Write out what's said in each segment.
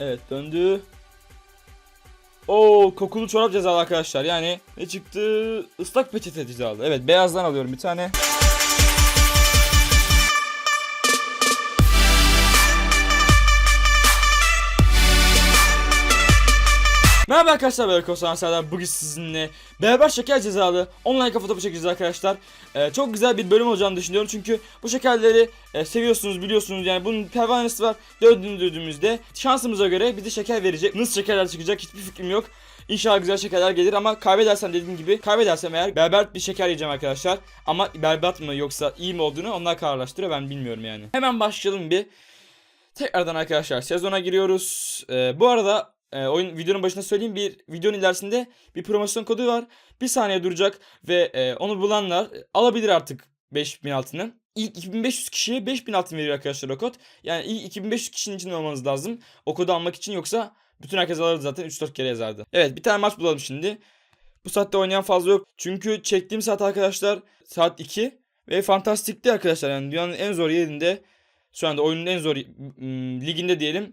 Evet döndü. Oo kokulu çorap cezalı arkadaşlar. Yani ne çıktı? Islak peçete cezalı. Evet beyazdan alıyorum bir tane. Merhaba arkadaşlar ben Kosan Serdar. Bugün sizinle beraber şeker cezalı online kafa topu çekeceğiz arkadaşlar. Ee, çok güzel bir bölüm olacağını düşünüyorum çünkü bu şekerleri e, seviyorsunuz biliyorsunuz yani bunun pervanesi var. Dördüncümüzde şansımıza göre bize şeker verecek. Nasıl şekerler çıkacak hiçbir fikrim yok. İnşallah güzel şekerler gelir ama kaybedersem dediğim gibi kaybedersem eğer berbat bir şeker yiyeceğim arkadaşlar. Ama berbat mı yoksa iyi mi olduğunu onlar kararlaştırıyor ben bilmiyorum yani. Hemen başlayalım bir. Tekrardan arkadaşlar sezona giriyoruz. Ee, bu arada e, oyun videonun başında söyleyeyim bir videonun ilerisinde bir promosyon kodu var. Bir saniye duracak ve e, onu bulanlar alabilir artık 5000 altını. İlk 2500 kişiye 5000 altın veriyor arkadaşlar o kod. Yani ilk 2500 kişinin içinde olmanız lazım. O kodu almak için yoksa bütün herkes alırdı zaten 3-4 kere yazardı. Evet bir tane maç bulalım şimdi. Bu saatte oynayan fazla yok. Çünkü çektiğim saat arkadaşlar saat 2 ve fantastikti arkadaşlar. Yani dünyanın en zor yerinde şu anda oyunun en zor liginde diyelim.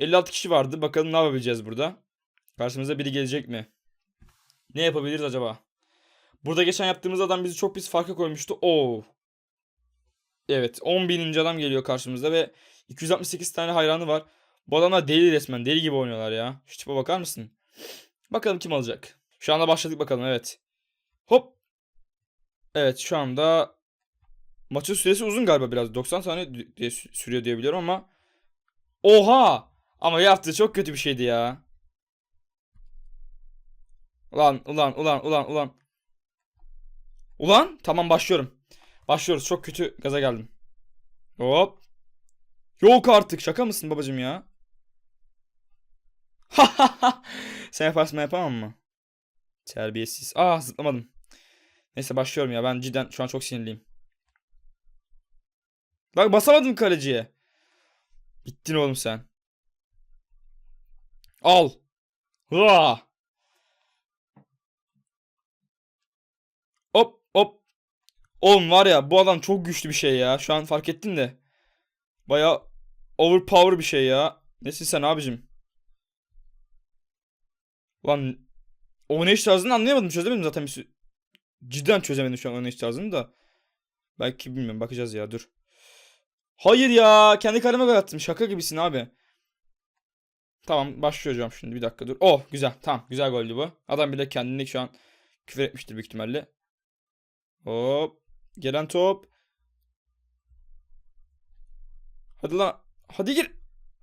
56 kişi vardı. Bakalım ne yapabileceğiz burada. Karşımıza biri gelecek mi? Ne yapabiliriz acaba? Burada geçen yaptığımız adam bizi çok pis farka koymuştu. Oo. Evet 10 bininci adam geliyor karşımızda ve 268 tane hayranı var. Bu adamlar deli resmen. Deli gibi oynuyorlar ya. Şu tipe bakar mısın? Bakalım kim alacak. Şu anda başladık bakalım evet. Hop. Evet şu anda maçın süresi uzun galiba biraz. 90 saniye sürüyor diye ama. Oha! Ama yaptığı çok kötü bir şeydi ya. Ulan ulan ulan ulan ulan. Ulan tamam başlıyorum. Başlıyoruz. Çok kötü gaza geldim. Hop. Yok artık şaka mısın babacım ya? Sen yaparsın ben yapamam mı? Terbiyesiz. Aa zıplamadım. Neyse başlıyorum ya ben cidden şu an çok sinirliyim. Bak basamadım kaleciye. Bittin oğlum sen. Al. Hıa. Hop hop. Oğlum var ya bu adam çok güçlü bir şey ya. Şu an fark ettin de. Baya overpower bir şey ya. Nesin sen abicim? Lan oynayış tarzını anlayamadım. Çözemedim zaten. Bir Cidden çözemedim şu an oynayış tarzını da. Belki bilmiyorum bakacağız ya dur. Hayır ya kendi kaleme gol attım. Şaka gibisin abi. Tamam başlayacağım şimdi bir dakika dur. Oh güzel tamam güzel goldü bu. Adam bile kendini şu an küfür etmiştir büyük ihtimalle. Hop. Gelen top. Hadi lan. Hadi gir.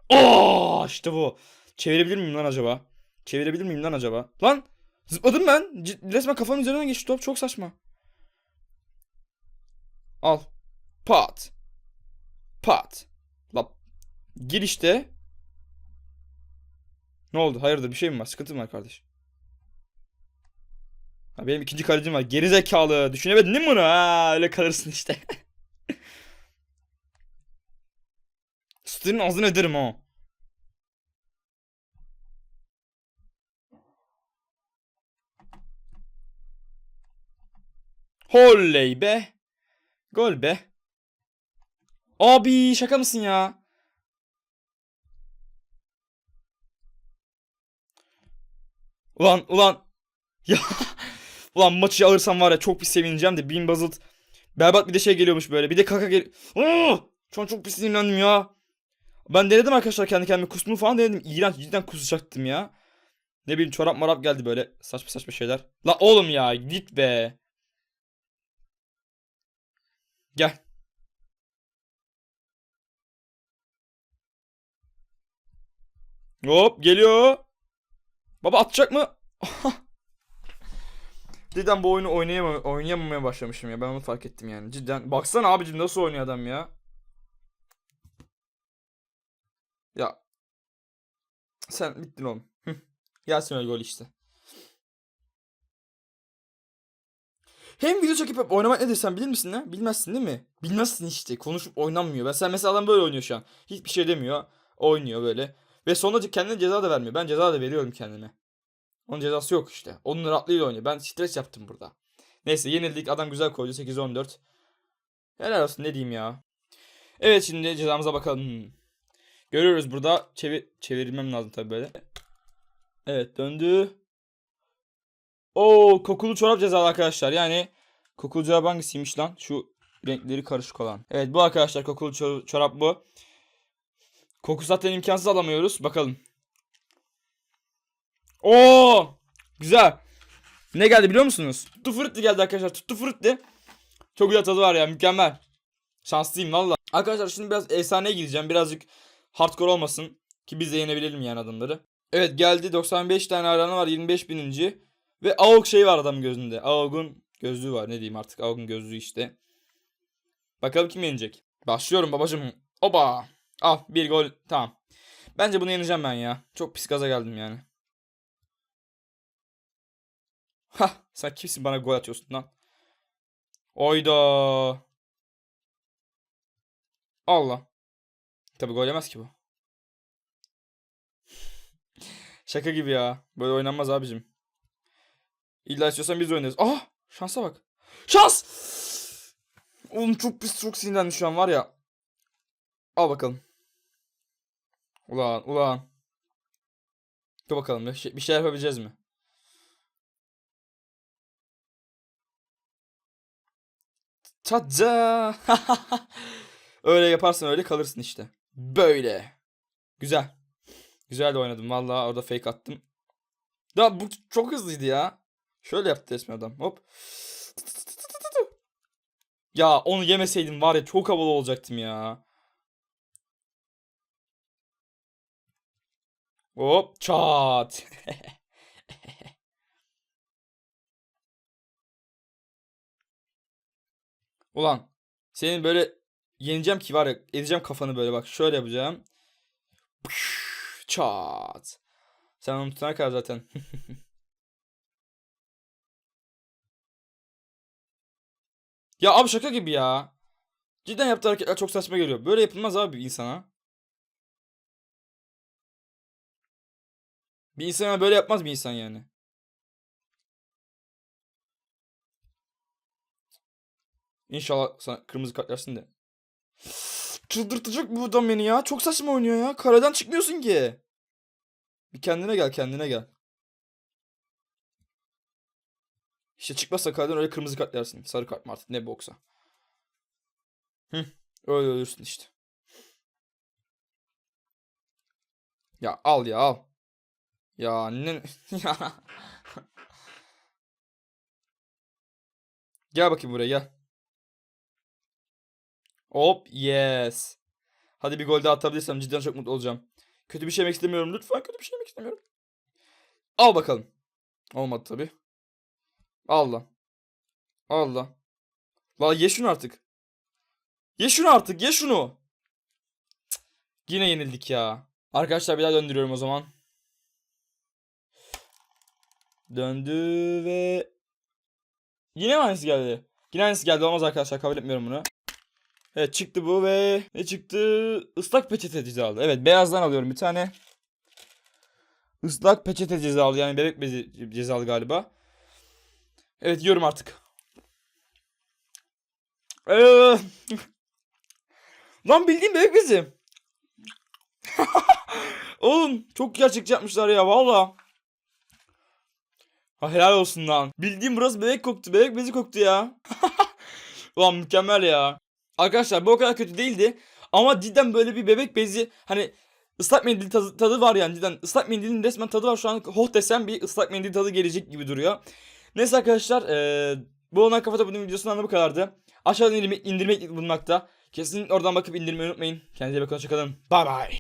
Oh işte bu. Çevirebilir miyim lan acaba? Çevirebilir miyim lan acaba? Lan zıpladım ben. C- resmen kafamın üzerinden geçti top. Çok saçma. Al. Pat. Pat. La. Gir işte. Ne oldu? Hayırdır bir şey mi var? Sıkıntı mı var kardeş? Ha, benim ikinci kalecim var. Geri zekalı. Düşünemedin değil mi bunu? Ha, öyle kalırsın işte. Sütünün ağzını öderim ha. Holley be. Gol be. Abi şaka mısın ya? Ulan ulan. Ya. Ulan maçı alırsam var ya çok pis sevineceğim de Bin Bazılt berbat bir de şey geliyormuş böyle. Bir de kaka gel. Şu an çok pis sinirlendim ya. Ben denedim arkadaşlar kendi kendime kusmuğu falan denedim. İğrenç cidden kusacaktım ya. Ne bileyim çorap marap geldi böyle saçma saçma şeyler. La oğlum ya git be. Gel. Hop geliyor. Baba atacak mı? Cidden bu oyunu oynayamam oynayamamaya başlamışım ya. Ben onu fark ettim yani. Cidden. Baksana abicim nasıl oynuyor adam ya. Ya. Sen bittin oğlum. Gelsin öyle gol işte. Hem video çekip oynamak nedir sen bilir misin ne? Bilmezsin değil mi? Bilmezsin işte. Konuşup oynanmıyor. Ben sen mesela adam böyle oynuyor şu an. Hiçbir şey demiyor. Oynuyor böyle. Ve sonra kendine ceza da vermiyor. Ben ceza da veriyorum kendime. Onun cezası yok işte. Onun rahatlığıyla oynuyor. Ben stres yaptım burada. Neyse yenildik. Adam güzel koydu. 8-14. Helal olsun ne diyeyim ya. Evet şimdi cezamıza bakalım. Görüyoruz burada. Çevir çevirmem lazım tabii böyle. Evet döndü. Oo kokulu çorap cezalı arkadaşlar. Yani kokulu çorap hangisiymiş lan? Şu renkleri karışık olan. Evet bu arkadaşlar kokulu çor- çorap bu. Koku zaten imkansız alamıyoruz. Bakalım. Oo! Güzel. Ne geldi biliyor musunuz? Tuttu frutti geldi arkadaşlar. Tuttu frutti. Çok güzel tadı var ya. Mükemmel. Şanslıyım valla. Arkadaşlar şimdi biraz efsaneye gideceğim. Birazcık hardcore olmasın. Ki biz de yenebilelim yani adamları. Evet geldi. 95 tane hayranı var. 25 bininci. Ve AUG şey var adamın gözünde. AUG'un gözlüğü var. Ne diyeyim artık. AUG'un gözlüğü işte. Bakalım kim yenecek. Başlıyorum babacım. Oba. Al bir gol. Tamam. Bence bunu yeneceğim ben ya. Çok pis gaza geldim yani. Hah sen kimsin bana gol atıyorsun lan? Oyda. Allah. Tabi gol yemez ki bu. Şaka gibi ya. Böyle oynanmaz abicim. İlla istiyorsan biz oynarız. Ah! Şansa bak. Şans! Oğlum çok pis çok sinirlendim şu an var ya. Al bakalım. Ulan ulan. Dur bakalım bir şey, bir şey yapabileceğiz mi? Tada! öyle yaparsan öyle kalırsın işte. Böyle. Güzel. Güzel de oynadım. Vallahi orada fake attım. Da bu çok hızlıydı ya. Şöyle yaptı resmen adam. Hop. Ya onu yemeseydim var ya çok havalı olacaktım ya. Hop çat. Ulan senin böyle yeneceğim ki var ya edeceğim kafanı böyle bak şöyle yapacağım. Çat. Sen onu tutana kadar zaten. ya abi şaka gibi ya. Cidden yaptığı hareketler çok saçma geliyor. Böyle yapılmaz abi bir insana. Bir insana böyle yapmaz bir insan yani. İnşallah sana kırmızı kart yersin de. Çıldırtacak bu adam beni ya. Çok saçma oynuyor ya. Kareden çıkmıyorsun ki. Bir kendine gel kendine gel. İşte çıkmazsa kareden öyle kırmızı kart yersin. Sarı kart mı artık ne boksa. Hı, öyle ölürsün işte. Ya al ya al. Ya ne ya. Gel bakayım buraya gel. Hop yes. Hadi bir gol daha atabilirsem cidden çok mutlu olacağım. Kötü bir şey yemek istemiyorum. Lütfen kötü bir şey yemek istemiyorum. Al bakalım. Olmadı tabi. Allah. Allah. La ye şunu artık. Ye şunu artık ye şunu. Cık. Yine yenildik ya. Arkadaşlar bir daha döndürüyorum o zaman. Döndü ve... Yine mi aynısı geldi? Yine aynısı geldi olmaz arkadaşlar kabul etmiyorum bunu. Evet çıktı bu ve ne çıktı? Islak peçete cezalı. Evet beyazdan alıyorum bir tane. Islak peçete cezalı yani bebek bezi cezalı galiba. Evet yiyorum artık. Ee, Lan bildiğin bebek bezi. Oğlum çok gerçekçi yapmışlar ya valla. Ha, helal olsun lan. Bildiğim burası bebek koktu. Bebek bezi koktu ya. Ulan mükemmel ya. Arkadaşlar bu o kadar kötü değildi. Ama cidden böyle bir bebek bezi hani ıslak mendil tadı, tadı var yani cidden. ıslak mendilin resmen tadı var. Şu an hoh desem bir ıslak mendil tadı gelecek gibi duruyor. Neyse arkadaşlar eee bu olan kafada bunun videosundan da bu kadardı. Aşağıdan indirme, indirmek bulunmakta. Kesin oradan bakıp indirmeyi unutmayın. Kendinize bakın hoşçakalın. Bye bye.